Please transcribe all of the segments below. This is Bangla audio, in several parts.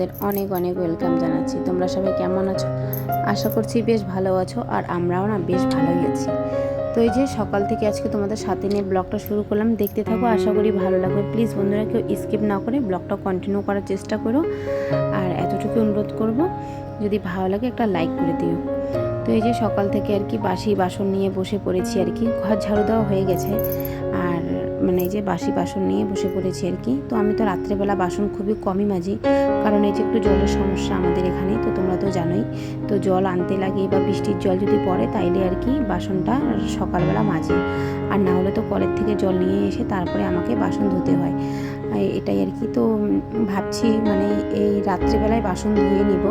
তোমাদের অনেক অনেক ওয়েলকাম জানাচ্ছি। তোমরা সবাই কেমন আছো? আশা করছি বেশ ভালো আছো আর আমরাও না বেশ ভালোই আছি। তো এই যে সকাল থেকে আজকে তোমাদের সাথে নিয়ে ব্লগটা শুরু করলাম, দেখতে থাকো, আশা করি ভালো লাগবে। প্লিজ বন্ধুরা কেউ স্কিপ না করে ব্লগটা কন্টিনিউ করার চেষ্টা করো। আর এতটুকু অনুরোধ করব, যদি ভালো লাগে একটা লাইক করে দিও। তো এই যে সকাল থেকে আর কি বাসি বাসন নিয়ে বসে পড়েছি আর কি, ঘর ঝাড়ু দেওয়া হয়ে গেছে। আর মানে এই যে বাসি বাসন নিয়ে বসে পড়েছি আর কি। তো আমি তো রাত্রেবেলা বাসন খুবই কমই মাজি। কারণ এই যে একটু জলের সমস্যা আমাদের এখানে, তো তোমরা তো জানোই। তো জল আনতে লাগে বা বৃষ্টির জল যদি পড়ে, তাইলে আর কি বাসনটা সকালবেলা মাজি। আর না হলে তো কলের থেকে জল নিয়ে এসে তারপরে আমাকে বাসন ধুতে হয়। এটাই আর কি। তো ভাবছি মানে এই রাত্রেবেলায় বাসন ধুয়ে নিব।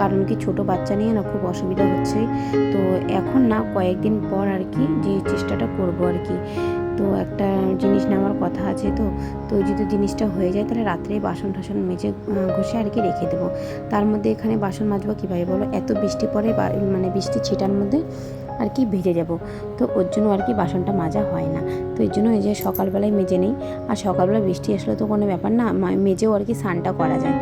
কারণ কি ছোট বাচ্চা নিয়ে না খুব অসুবিধা হচ্ছে। তো এখন না কয়েকদিন পর আর কি যে চেষ্টাটা করব আর কি। তো একটা জিনিস নেওয়ার কথা আছে তো তো যদি জিনিসটা হয়ে যায় তাহলে রাত্রে বাসন টাসন মেজে ঘষে আর কি রেখে দেবো। তার মধ্যে এখানে বাসন মাজবো কীভাবে বলো? এত বৃষ্টি পড়ে মানে বৃষ্টি ছিটার মধ্যে আর কি ভিজে যাব। তো ওর জন্য আর কি বাসনটা মাজা হয় না। তো এর জন্য এই যে সকালবেলায় মেজে নেই। আর সকালবেলা বৃষ্টি আসলে তো কোনো ব্যাপার না মেজেও আর কি স্নানটা করা যায়।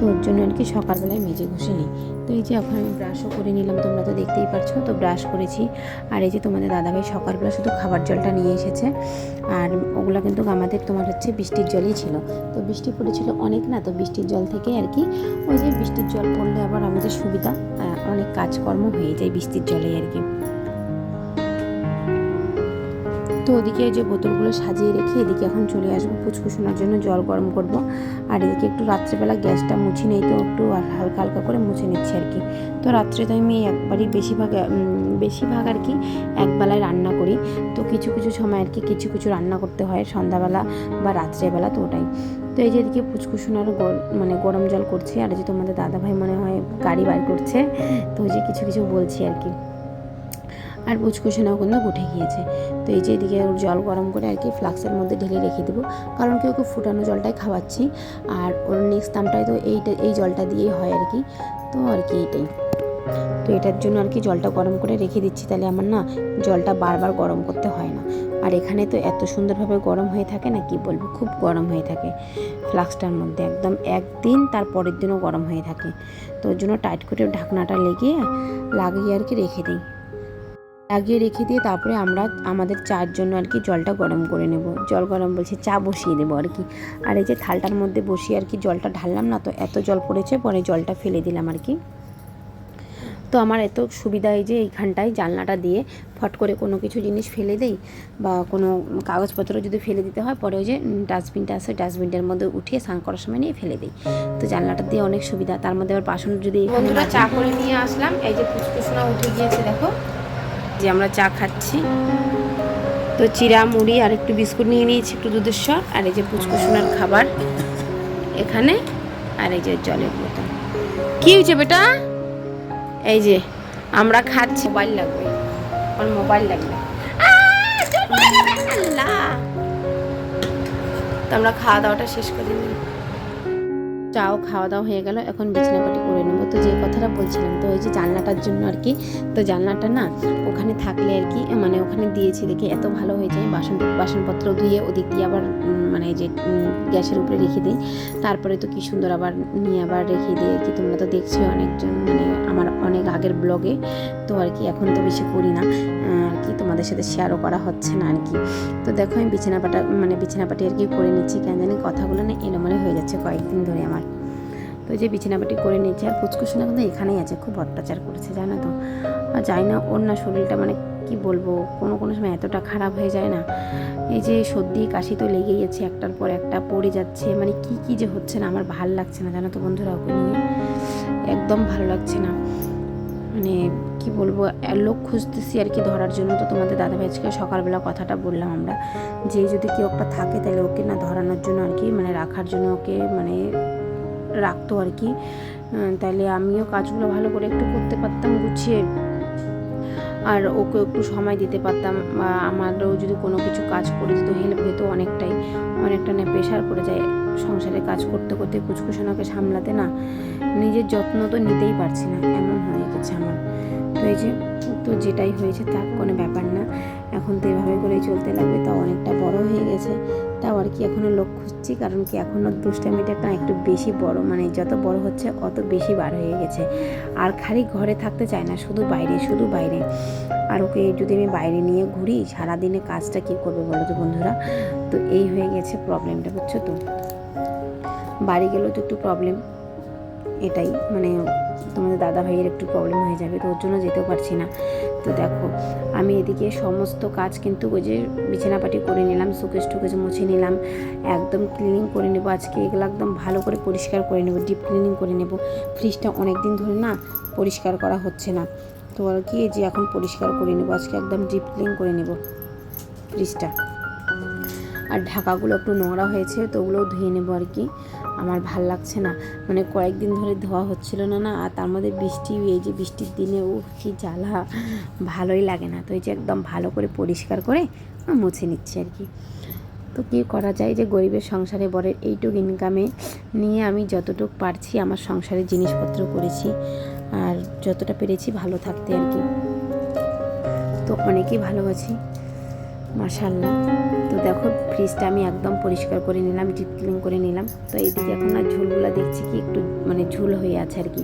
তো ওর জন্য আর কি সকালবেলায় মেজে ঘষে নিই। তো এই যে এখন আমি ব্রাশও করে নিলাম, তোমরা তো দেখতেই পারছ। তো ব্রাশ করেছি। আর এই যে তোমাদের দাদাভাই সকালবেলা শুধু খাবার জলটা নিয়ে এসেছে। আর ওগুলো কিন্তু আমাদের তোমার হচ্ছে বৃষ্টির জলই ছিল। তো বৃষ্টি পড়েছিল অনেক না, তো বৃষ্টির জল থেকে আর কি ওই যে বৃষ্টির জল পড়লে আবার আমাদের সুবিধা অনেক কাজকর্ম হয়ে যায় বৃষ্টির জলেই আর কি। তো ওদিকে যে বোতলগুলো সাজিয়ে রেখে এদিকে এখন চলে আসব ফুচকুশোনার জন্য, জল গরম করব। আর এদিকে একটু রাত্রেবেলা গ্যাসটা মুছে নেই, তো একটু হালকা হালকা করে মুছে নিচ্ছি আর কি। তো রাত্রে তো আমি একবারই বেশিরভাগ বেশিরভাগ আর কি একবেলায় রান্না করি। তো কিছু কিছু সময় আর কি কিছু কিছু রান্না করতে হয়, সন্ধ্যাবেলা বা রাত্রেবেলা তো ওটাই। তো এই যে এদিকে ফুচকুশোনার মানে গরম জল করছে, আর যে তোমাদের দাদাভাই মনে হয় গাড়ি বার করছে, তো ওই যে কিছু কিছু বলছি আর কি। আর পুচকুশোনাও কিন্তু উঠে গিয়েছে। তো এই যে এদিকে জল গরম করে আর কি ফ্লাক্সের মধ্যে ঢেলে রেখে দেবো। কারণ কি ওকে ফুটানো জলটাই খাওয়াচ্ছি। আর ওর নেক্সট টাইমটাই তো এইটা এই জলটা দিয়েই হয় আর কি। তো আর কি এইটাই তো এটার জন্য আর কি জলটা গরম করে রেখে দিচ্ছি। তাহলে আমার না জলটা বারবার গরম করতে হয় না। আর এখানে তো এত সুন্দরভাবে গরম হয়ে থাকে না, কি বলব? খুব গরম হয়ে থাকে ফ্লাক্সটার মধ্যে। একদম একদিন তার পরের দিনও গরম হয়ে থাকে। তো ওর জন্য টাইট করে ঢাকনাটা লেগে লাগিয়ে আর কি রেখে দিই। লাগিয়ে রেখে দিয়ে তারপরে আমরা আমাদের চার জন্য আর কি জলটা গরম করে নেব। জল গরম বলছে চা বসিয়ে দেবো আর কি। আর এই যে থালটার মধ্যে বসিয়ে আর কি জলটা ঢাললাম না তো এত জল পড়েছে পরে জলটা ফেলে দিলাম আর কি। তো আমার এত সুবিধা এই যে এইখানটায় জানলাটা দিয়ে ফট করে কোনো কিছু জিনিস ফেলে দেই বা কোনো কাগজপত্র যদি ফেলে দিতে হয় পরে ওই যে ডাস্টবিনটা আছে ডাস্টবিনটার মধ্যে উঠিয়ে স্নান করার সময় নিয়ে ফেলে দিই। তো জানলাটা দিয়ে অনেক সুবিধা। তার মধ্যে আবার বাসন যদি বন্ধুরা চা করে নিয়ে আসলাম। এই যে ফুসফুসনা উঠে গিয়েছে দেখো। যে আমরা চা খাচ্ছি। তো চিরা মুড়ি আর একটু বিস্কুট নিয়ে নিয়েছি একটু দুধের স্বর আর এই যে পুচকুসোনার খাবার। এখানে আর এই যে জলের বোতল। কি হয়েছে বেটা? এই যে আমরা খাচ্ছি মোবাইল লাগবে। আমার মোবাইল লাগবে। তো আমরা খাওয়া দাওয়াটা শেষ করে নিই চাও, খাওয়া দাওয়া হয়ে গেল, এখন বিছানাপাটি করে নেব। তো যে কথাটা বলছিলাম, তো ওই যে জানলাটার জন্য আর কি, তো জানলাটা না ওখানে থাকলে আর কি মানে ওখানে দিয়েছি দেখে এত ভালো হয়ে যায় বাসন, বাসনপত্র ধুয়ে ওদিক দিয়ে আবার মানে যে গ্যাসের উপরে রেখে দিই। তারপরে তো কি সুন্দর আবার নিয়ে আবার রেখে দিই আর কি, তোমরা তো দেখছ অনেকজন মানে আমার অনেক আগের ব্লগে, তো আর কি এখন তো বেশি করি না। তোমাদের সাথে শেয়ারও করা হচ্ছে না আর কি তো দেখো আমি বিছানাপাটা মানে বিছানাপাটি আর কি করে নিচ্ছি, কেন জানি কথাগুলো না এলোমেলো হয়ে যাচ্ছে কয়েকদিন ধরে আমার। তো যে বিছানাপাটি করে নিচ্ছি আর পুচকুসোনা কিন্তু এখানেই আছে, খুব অত্যাচার করেছে, জানো তো। আর যাই না ওর না শরীরটা মানে কি বলব, কোনো কোনো সময় এতটা খারাপ হয়ে যায় না। এই যে সর্দি, কাশি তো লেগেই আছে, একটার পর একটা পড়ে যাচ্ছে মানে কি কি যে হচ্ছে না, আমার ভালো লাগছে না, জানো তো বন্ধুরা, ওকে নিয়ে। একদম ভালো লাগছে না। মানে কি বলব লোক খুঁজতেছি আর কি ধরার জন্য। তো তোমাদের দাদা ভাইজকে সকালবেলা কথাটা বললাম আমরা, যে যদি কেউ একটা থাকে তাহলে ওকে না ধরানোর জন্য আর কি মানে রাখার জন্য ওকে মানে রাখতো আর কি। তাহলে আমিও কাজগুলো ভালো করে একটু করতে পারতাম, গুছিয়ে। আর ওকে একটু সময় দিতে পারতাম, বা আমারও যদি কোনো কিছু কাজ করে দিত হেল্প হতো অনেকটাই। অনেকটা না প্রেশার পড়ে যায়। সংসারে কাজ করতে করতে কুচকুচনাকে সামলাতে না নিজের যত্ন তো নিতেই পারছি না, এমন হয়ে গেছে আমার। তো এই যে, তো যেটাই হয়েছে তা কোনো ব্যাপার না। এখন তো এভাবে করেই চলতে লাগবে তা অনেকটা বড় হয়ে গেছে। তাও আর কি এখনও লোক খুঁজছি, কারণ কি এখনও দুষ্টামিটা না একটু বেশি বড় মানে যত বড় হচ্ছে অত বেশি বার হয়ে গেছে। আর খালি ঘরে থাকতে চায় না, শুধু বাইরে শুধু বাইরে। আর ওকে যদি আমি বাইরে নিয়ে ঘুরি, সারাদিনে কাজটা কী করবে বলো তো বন্ধুরা? তো এই হয়ে গেছে প্রবলেমটা বুঝছ তো? বাড়ি গেলেও তো একটু প্রবলেম এটাই মানে তোমাদের দাদা ভাইয়ের একটু প্রবলেম হয়ে যাবে, তো ওর জন্য যেতেও পারছি না। তো দেখো, আমি এদিকে সমস্ত কাজ কিন্তু ওই যে বিছানাপাটি করে নিলাম, সুকেশ টুকেশ মুছে নিলাম, একদম ক্লিনিং করে নেব আজকে, এগুলো একদম ভালো করে পরিষ্কার করে নেব ডিপ ক্লিনিং করে নেব। ফ্রিজটা অনেক দিন ধরে না পরিষ্কার করা হচ্ছে না। তো আর কি যে এখন পরিষ্কার করে নেব, আজকে একদম ডিপ ক্লিন করে নেব ফ্রিজটা আর ঢাকাগুলো একটু নোংরা হয়েছে, তো ওগুলোও ধুয়ে নেব আর কি। আমার ভালো লাগছে না। মানে কয়েকদিন ধরে ধোয়া হচ্ছিল না না, আর তার মধ্যে বৃষ্টি, এই যে বৃষ্টির দিনে ও কি জ্বালা, ভালোই লাগে না। তো এই যে একদম ভালো করে পরিষ্কার করে মুছে নিচ্ছি আর কি। তো কী করা যায় যে গরিবের সংসারে বরের এইটুকু ইনকামে নিয়ে আমি যতটুকু পারছি আমার সংসারের জিনিসপত্র করেছি, আর যতটা পেরেছি ভালো থাকতে আর কি। তো অনেকেই ভালো আছি মাশাল্লাহ তো দেখো ফ্রিজটা আমি একদম পরিষ্কার করে নিলাম ডিপ ক্লিন করে নিলাম। তো এইদিকে এখন আর ঝুলগুলো দেখছি কি একটু মানে ঝুল হয়ে আছে আর কি।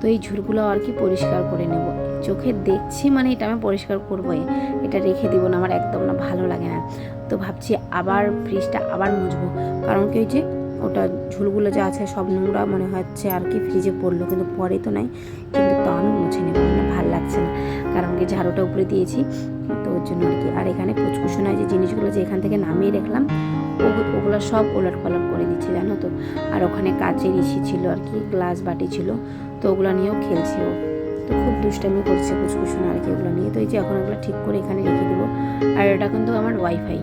তো এই ঝুলগুলো আর কি পরিষ্কার করে নেব। চোখে দেখছি মানে এটা আমি পরিষ্কার করবোই। এটা রেখে দিব না, আমার একদম না, ভালো লাগে না। তো ভাবছি আবার ফ্রিজটা আবার মুছবো। কারণ কি হয়েছে, ওটা ঝুলগুলো যা আছে সব নোংরা মনে হচ্ছে আর কি ফ্রিজে পড়ল, কিন্তু পরে তো নাই। কিন্তু তা আমি মুছে নেব মানে ভালো লাগছে না। কারণ কি ঝাড়ুটা উপরে দিয়েছি। ওর জন্য আর কি। আর এখানে কুচকুচুনায় যে জিনিসগুলো যে এখান থেকে নামিয়ে রাখলাম ওগুলো সব ওলট পালট করে দিচ্ছে, জানো তো। আর ওখানে কাচের ইসি ছিল আর কি, গ্লাস বাটি ছিল। তো ওগুলো নিয়েও খেলছে ও। তো খুব দুষ্টামি করছে কুচকুচুনা আর কি ওগুলো নিয়ে। তো এই যে এখন ওগুলো ঠিক করে এখানে রেখে দেবো। আর এটা কিন্তু আমার ওয়াইফাই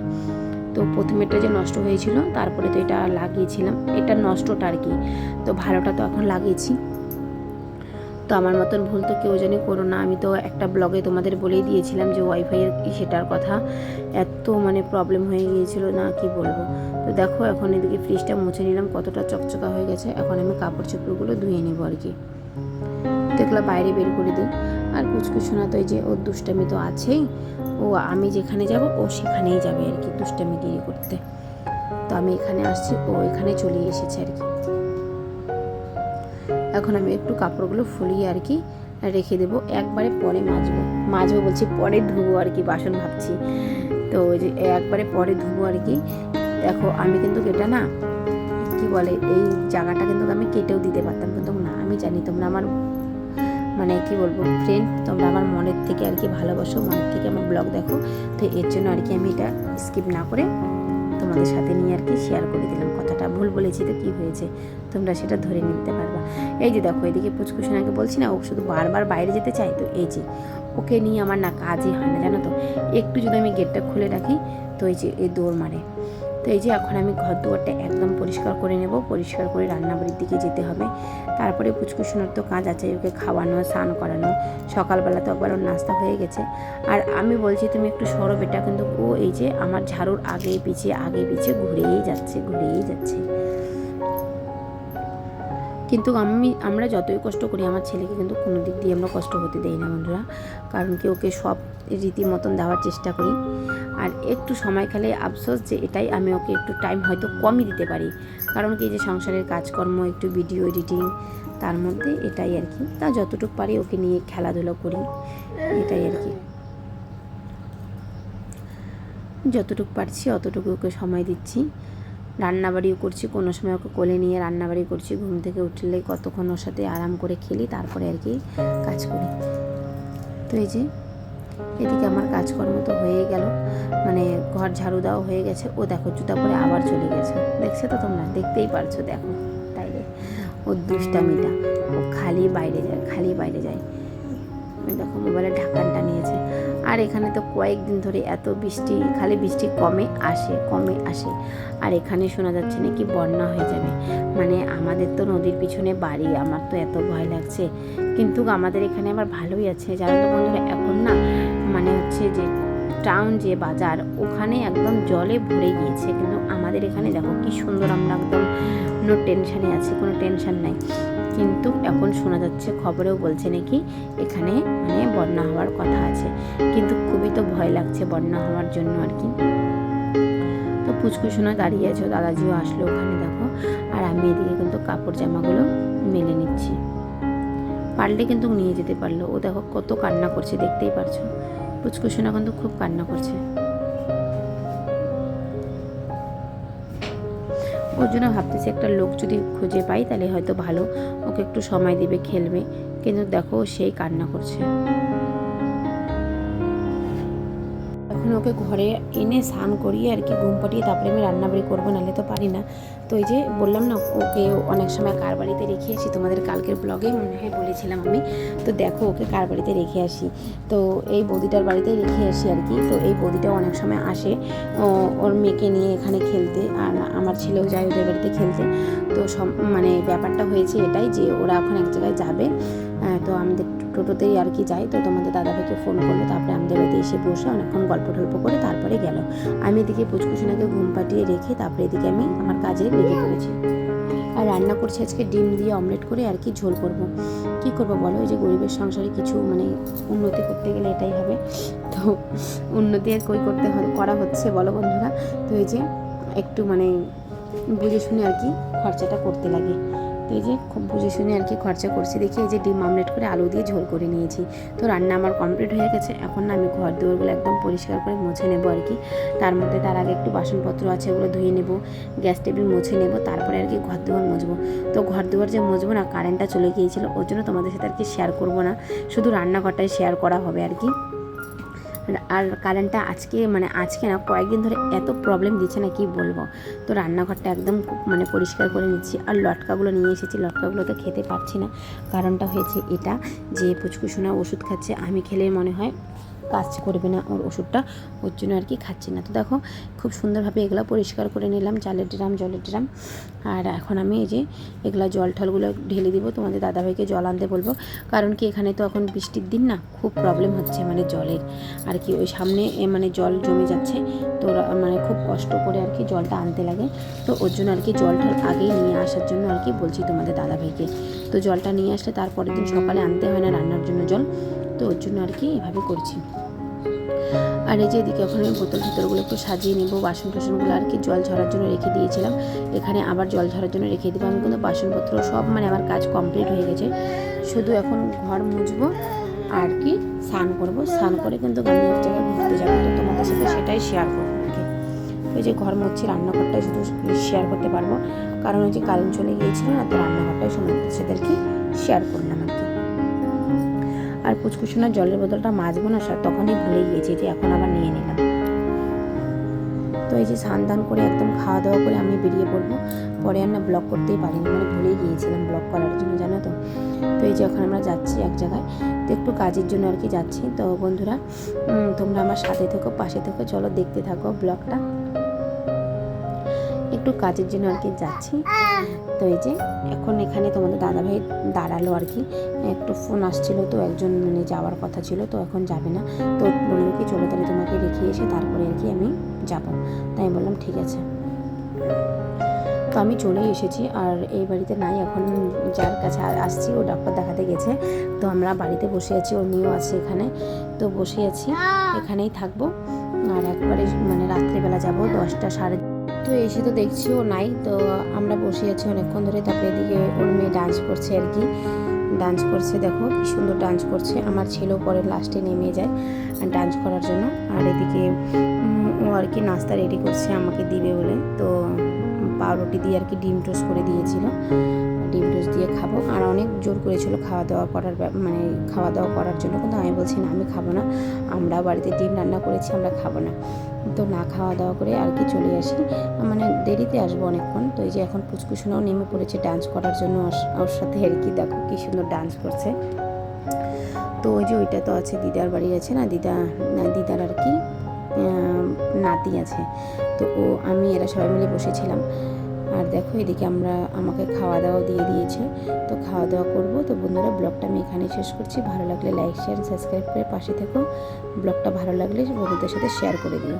তো প্রথমেরটা যে নষ্ট হয়েছিল, তারপরে তো এটা লাগিয়েছিলাম। এটা নষ্টটা আর কি। তো ভালোটা তো এখন লাগিয়েছি। তো আমার মতন ভুল তো কেউ জানি, করো না। আমি তো একটা ব্লগে তোমাদের বলেই দিয়েছিলাম যে ওয়াইফাইয়ের সেটার কথা। এত মানে প্রবলেম হয়ে গিয়েছিল, না কি বলব। তো দেখো, এখন এদিকে ফ্রিজটা মুছে নিলাম, কতটা চকচকা হয়ে গেছে। এখন আমি কাপড় চোপড়গুলো ধুয়ে নেব আর কি। এগুলো বাইরে বের করে দিই। আর কুচকুচুনা তো এই যে ওর দুষ্টামি তো আছেই। ও, আমি যেখানে যাব, ও সেখানেই যাবে আর কি দুষ্টামি গিরি করতে। তো আমি এখানে আসছি, ও এখানে চলে এসেছে আর কি। এখন আমি একটু কাপড়গুলো ফুলিয়ে আর কি রেখে দেবো। একবারে পরে মাজবো। মাজবো বলছি পরে ধুবো আর কি, বাসন ভাবছি। তো যে একবারে পরে ধুবো আর কি। দেখো আমি কিন্তু এটা না, কি বলে, এই জায়গাটা কিন্তু আমি কেটেও দিতে পারতাম কিন্তু না। আমি জানি তোমরা আমার মানে কি বলব ফ্রেন্ড তোমরা আমার মনের থেকে আর কি ভালোবাসো, মনের থেকে আমার ব্লগ দেখো। তো এর জন্য আর কি আমি এটা স্কিপ না করে তোমাদের সাথে নিয়ে আর কি শেয়ার করে কথাটা ভুল বলেছি তো কী হয়েছে? তোমরা সেটা ধরে নিতে পারবা। এই যে দেখো, এদিকে পুচকুসোনাকে বলছি না, ও শুধু বারবার বাইরে যেতে চাই তো এই যে, ওকে নিয়ে আমার না কাজই হয় না, জানো তো? একটু যদি আমি গেটটা খুলে রাখি, তো এই যে, এই দৌড় মারে। তো এই যে এখন আমি ঘর দুয়ারটা একদম পরিষ্কার করে নেব, পরিষ্কার করে রান্নাবাড়ির দিকে যেতে হবে। তারপরে পুচকুসোনার তো কাজ আছে, ওকে খাওয়ানো, স্নান করানো, সকালবেলা তো একবার ওর নাস্তা হয়ে গেছে। আর আমি বলছি, তুমি একটু সরো বেটা, কিন্তু ও এই যে আমার ঝাড়ুর আগে পিছিয়ে আগে পিছিয়ে ঘুরেই যাচ্ছে ঘুরেই যাচ্ছে। কিন্তু আমি, আমরা যতই কষ্ট করি আমার ছেলেকে, কিন্তু কোনো দিক দিয়ে আমরা কষ্ট হতে দেই না বন্ধুরা। কারণ কি ওকে সব রীতি মতন দেওয়ার চেষ্টা করি। আর একটু সময় খেলে আফসোস যে এটাই আমি ওকে একটু টাইম হয়তো কমই দিতে পারি। কারণ কি যে সংসারের কাজকর্ম, একটু ভিডিও এডিটিং তার মধ্যে এটাই আর কি। তা যতটুকু পারি ওকে নিয়ে খেলাধুলো করি, এটাই আর কি। যতটুকু পারছি অতটুকু ওকে সময় দিচ্ছি। রান্নাবাড়িও করছি, কোনো সময় ওকে কোলে নিয়ে রান্নাবাড়ি করছি, ঘুম থেকে উঠলে কতক্ষণ ওর সাথে আরাম করে খেলি, তারপরে আর কি কাজ করি। তো এই যে এদিকে আমার কাজকর্ম তো হয়ে গেল। মানে ঘর ঝাড়ু দেওয়া হয়ে গেছে। ও দেখো, জুতা পরে আবার চলে গেছে। দেখছ তো তোমরা? দেখতেই পারছ, দেখো। তাই ও দুষ্টামিটা। ও খালি বাইরে যায়, খালি বাইরে যায়। দেখো, মোবাইলে ঢাকানটা নিয়েছে। আর এখানে তো কয়েকদিন ধরে এত বৃষ্টি, খালি বৃষ্টি কমে আসে কমে আসে। আর এখানে শোনা যাচ্ছে নাকি বন্যা হয়ে যাবে। মানে আমাদের তো নদীর পিছনে বাড়ি, আমার তো এত ভয় লাগছে। কিন্তু আমাদের এখানে আবার ভালোই আছে। জানো তো বন্ধুরা, এখন না মানে হচ্ছে যে টাউন যে বাজার, ওখানে একদম জলে ভরে গিয়েছে। কিন্তু আমাদের এখানে দেখো কি সুন্দর, আমরা একদম নো টেনশানে আছি, কোনো টেনশন নাই। কিন্তু এখন শোনা যাচ্ছে, খবরেও বলছে নাকি এখানে মানে বন্যা হওয়ার কথা আছে। কিন্তু খুবই তো ভয় লাগছে বন্যা হওয়ার জন্য আর কি। তো পুচকুশোনা দাঁড়িয়ে আছে, দাদাজিও আসলো ওখানে দেখো। আর আমি এদিকে কিন্তু কাপড় জামাগুলো মেলে নিচ্ছি। পারলে কিন্তু নিয়ে যেতে পারল। ও দেখো কত কান্না করছে, দেখতেই পারছ। পুচকুশোনা কিন্তু খুব কান্না করছে। ওর জন্য ভাবতেছি একটা লোক যদি খুঁজে পাই, তাহলে হয়তো ভালো, ওকে একটু সময় দিবে, খেলবে। কিন্তু দেখো সেই কান্না করছে। ওকে ঘরে এনে স্নান করিয়ে আর কি ঘুম পাঠিয়ে তারপরে আমি রান্নাবাড়ি করব, নাহলে তো পারি না। তো এই যে বললাম না, ওকে অনেক সময় কার বাড়িতে রেখে আসি, তোমাদের কালকের ব্লগে মনে হয় বলেছিলাম আমি। তো দেখো ওকে কার বাড়িতে রেখে আসি। তো এই বৌদিটার বাড়িতে রেখে আসি আর কি। তো এই বৌদিটাও অনেক সময় আসে ওর মেয়েকে নিয়ে এখানে খেলতে আর আমার ছেলেও যায় ওদের বাড়িতে খেলতে। তো সব মানে ব্যাপারটা হয়েছে এটাই যে ওরা এখন এক জায়গায় যাবে। তো আমাদের টোটোতেই আর কি যাই। তো তোমাদের দাদাভাইকে ফোন করল, তারপরে আমাদের বাড়িতে এসে বসে অনেকক্ষণ গল্প টল্প করে তারপরে গেল। আমি এদিকে পুচকুসোনাকে ঘুম পাঠিয়ে রেখে, তারপরে এদিকে আমি আমার কাজে লেগে পড়েছি। আর রান্না করছি আজকে ডিম দিয়ে অমলেট করে আর কি ঝোল করব। কি করব বলো? এই যে গরিবের সংসারে কিছু মানে উন্নতি করতে গেলে এটাই হবে। তো উন্নতি আর কই করতে করা হচ্ছে বলো বন্ধুরা। তো এই যে একটু মানে বুঝে শুনে আর কি খরচাটা করতে লাগে। তো এই যে খুব বুঝে শুনে আর কি খরচা করছি দেখি এই যে ডিম আমলেট করে আলু দিয়ে ঝোল করে নিয়েছি। তো রান্না আমার কমপ্লিট হয়ে গেছে। এখন না আমি ঘর দুয়ারগুলো একদম পরিষ্কার করে মুছে নেব আর কি। তার মধ্যে তার আগে একটু বাসনপত্র আছে ওগুলো ধুয়ে নেব, গ্যাস টেবিল মুছে নেব, তারপরে আর কি ঘর দুয়ার মুছবো। তো ঘর দুয়ার যে মুছবো না কারেন্টটা চলে গিয়েছিল, ওর জন্য তোমাদের সাথে আর কি শেয়ার করব না। শুধু রান্নাঘরটাই শেয়ার করা হবে আর কি। আর কারেন্টটা আজকে মানে আজকে না, কয়েকদিন ধরে এত প্রবলেম দিচ্ছে না, কি বলব? তো রান্নাঘরটা একদম মানে পরিষ্কার করে নিচ্ছি। আর লটকাগুলো নিয়ে এসেছি লটকাগুলো তো খেতে পারছি না। কারণটা হয়েছে এটা, যে পুচকুসোনা ওষুধ খাচ্ছে, আমি খেলে মনে হয় কাজ করবে না, ওর ওষুধটা ওর জন্য আর কি খাচ্ছি না। তো দেখো, খুব সুন্দরভাবে এগুলো পরিষ্কার করে নিলাম, চালের ড্রাম, জলের ড্রাম। আর এখন আমি এই যে এগুলা জল টলগুলো ঢেলে দিব, তোমাদের দাদাভাইকে জল আনতে বলব। কারণ কি, এখানে তো এখন বৃষ্টির দিন না, খুব প্রবলেম হচ্ছে মানে জলের। আর কি ওই সামনে মানে জল জমে যাচ্ছে, তো মানে খুব কষ্ট করে আর কি জলটা আনতে লাগে। তো ওর জন্য আর কি জল টল আগেই নিয়ে আসার জন্য আর কি বলছি তোমাদের দাদাভাইকে। তো জলটা নিয়ে আসলে তারপরের দিন সকালে আনতে হয় না, রান্নার জন্য জল। তো ওর জন্য আর কি এভাবে করছি। আর এই যে এদিকে ওখানে বোতল টোতলগুলো একটু সাজিয়ে নেব, বাসন টাসনগুলো আর কি জল ঝরার জন্য রেখে দিয়েছিলাম। এখানে আবার জল ঝরার জন্য রেখে দেবো। আমি কিন্তু বাসনপত্র সব মানে আমার কাজ কমপ্লিট হয়ে গেছে। শুধু এখন ঘর মুছবো আর কি স্নান করব। স্নান করে কিন্তু আমি এক জায়গায় ঘুরতে যাব। তো তোমাদের সাথে সেটাই শেয়ার করব ওই যে ঘর মুছছি, রান্নাঘরটাই শুধু শেয়ার করতে পারব। কারণ ওই যে কারেন্ট চলে গিয়েছিল না, তো রান্নাঘরটাই সময় সাথে কি শেয়ার করলাম আর কি। আর পুচকুচুনার জলের বোতলটা মাজবো না তখনই ভুলে গিয়েছি যে এখন আবার নিয়ে নিলাম। তো এই যে স্নান দান করে একদম খাওয়া দাওয়া করে আমি বেরিয়ে পড়ব, পরে আর না করতেই পারিনি মানে ভুলেই গিয়েছিলাম ব্লগ করার জন্য, জানো তো? তো এই যে এখন আমরা যাচ্ছি এক জায়গায়, তো একটু কাজের জন্য আর কি যাচ্ছি। তো বন্ধুরা তোমরা আমার সাথে থেকো, পাশে থেকো, চলো দেখতে থাকো ব্লগটা। একটু কাজের জন্য আর কি যাচ্ছি। তো এই যে, এখন এখানে তোমাদের দাদাভাই দাঁড়াল আর কি। একটু ফোন আসছিল তো, একজন মানে যাওয়ার কথা ছিল, তো এখন যাবে না। তো বলল কি চলো তাহলে তোমাকে রেখে এসে তারপরে আর কি আমি যাব। তাই বললাম, ঠিক আছে। তো আমি চলে এসেছি, আর এই বাড়িতে নাই, এখন যার কাছে আসছি, ও ডাক্তার দেখাতে গেছে। তো আমরা বাড়িতে বসে আছি, ওর মেয়েও আছে এখানে। তো বসে আছি, এখানেই থাকব। আর একবারে মানে রাত্রেবেলা যাব, দশটা সাড়ে তো এসে তো দেখছি ও নাই, তো আমরা বসে আছি অনেকক্ষণ ধরে। তারপরে এদিকে ওর মেয়ে ডান্স করছে আর কি। ডান্স করছে, দেখো কি সুন্দর ডান্স করছে। আমার ছেলেও পরে লাস্টে নেমে যায় ডান্স করার জন্য। আর এদিকে ও আর কি নাস্তা রেডি করছে আমাকে দিবে বলে। তো পাউরুটি দিয়ে আর কি ডিম টোস্ট করে দিয়েছিল। ডিম টোস্ট দিয়ে খাব। আর অনেক জোর করেছিল খাওয়া দাওয়া করার মানে খাওয়া দাওয়া করার জন্য। কিন্তু আমি বলছি, না, আমি খাব না। আমরা বাড়িতে ডিম রান্না করেছি, আমরা খাব না। তো না খাওয়া দাওয়া করে আর কি চলে আসি। মানে দেরিতে আসব অনেকক্ষণ। তো এই যে এখন পুচকুসোনাও নেমে পড়েছে ডান্স করার জন্য ওর- সাথে আর কি। দেখো কী সুন্দর ডান্স করছে। তো ওই যে ওইটা তো আছে, দিদার বাড়ি আছে না? দিদা দিদার আর কি নাতি আছে। তো ও, আমি, এরা সবাই মিলে বসেছিলাম। আর দেখো এদিকে আমরা আমাকে খাওয়া দাওয়া দিয়ে দিয়েছে। তো খাওয়া দাওয়া করব। তো বন্ধুরা, ব্লগটা আমি এখানেই শেষ করছি। ভালো লাগলে লাইক, শেয়ার, সাবস্ক্রাইব করে পাশে থেকো। ব্লগটা ভালো লাগলে বন্ধুদের সাথে শেয়ার করে দিও।